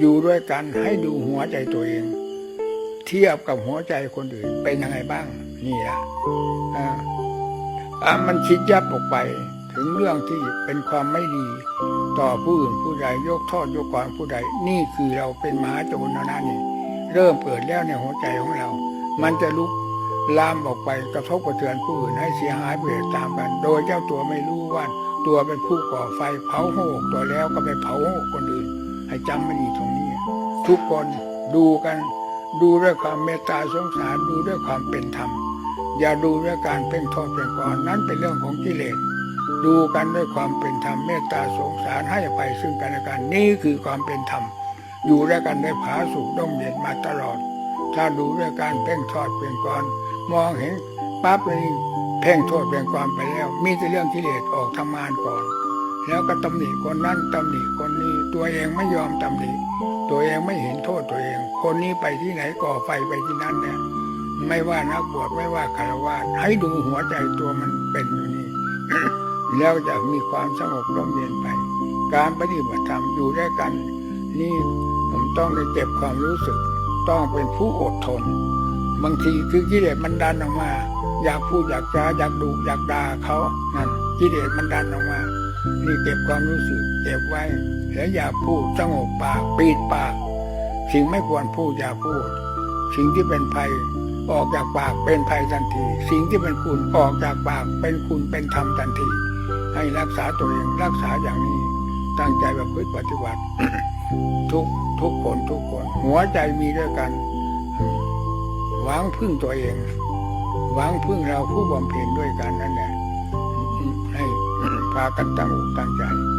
อยู่ด้วยกันให้ดูหัวใจตัวเอง เทียบกับหัวใจคนอื่นเป็นยังไงบ้าง นี่แหละอ่ามันคิดยับออกไป ถึงเรื่องที่เป็นความไม่ดี ต่อผู้อื่นผู้ใดยกโทษยกกองผู้ใด นี่คือเราเป็นมหาโจรแล้นะนี่เริ่มเปิดแล้วในหัวใจของเรา มันจะลุกลามออกไปกระทบกระเทือนผู้อื่นให้เสียหายไปตามกัน โดยเจ้าตัวไม่รู้ว่าตัวเป็นผู้ก่อไฟเผาโหกตัวแล้วก็ไปเผาโหกคนอื่น ให้จำไม่ดีตรงนี้ ทุกคนดูกัน ดูด้วยความเมตตาสงสารดูด้วยความเป็นธรรม อย่าดูด้วยการเพ่งโทษเพ่งก่อนนั้นเป็นเรื่องของกิเลสดูกันด้วยความเป็นธรรมเมตตาสงสารให้อภัยซึ่งกันและกันนี่คือความเป็นธรรม อยู่ด้วยกันได้ผาสุกร่มเย็นมาตลอด ถ้าดูด้วยการเพ่งทอดเพ่งก่อนมองเห็นปั๊บเลยเพ่งโทษเพ่งก่อนไปแล้ว มีแต่เรื่องกิเลสออกทำงานก่อน แล้วก็ตำหนิคนนั้นตำหนิคนนี้ตัวเองไม่ยอมตำหนิ ตัวเองไม่เห็นโทษตัวเอง คนนี้ไปที่ไหนก่อไฟไปที่นั่นเนี่ยไม่ว่านักบวชไม่ว่าคารวะให้ดูหัวใจตัวมันเป็นอยู่นี่แล้วจะมีความสงบร่มเย็นไป การปฏิบัติธรรมอยู่ด้วยกัน นี่ผมต้องได้เก็บความรู้สึก ต้องเป็นผู้อดทน บางทีคือกิเลสมันดันออกมา อยากพูดอยากจาอยากดูอยากด่าเขานั่นกิเลสมันดันออกมา นี่เก็บความรู้สึกเก็บไว้แล้วอย่าพูดสงบปากปิดปาก สิ่งไม่ควรพูดอย่าพูด สิ่งที่เป็นภัยออกจากปากเป็นภัยทันที สิ่งที่เป็นคุณออกจากปากเป็นคุณเป็นธรรมทันที ให้รักษาตัวเองรักษาอย่างนี้ตั้งใจแบบพึ่ปฏิบัติ ทุกทุกคนทุกคน หัวใจมีด้วยกันหวังพึ่งตัวเองหวังพึ่งเราผู้บำเพ็ญด้วยกันนั่นแหละ ให้พ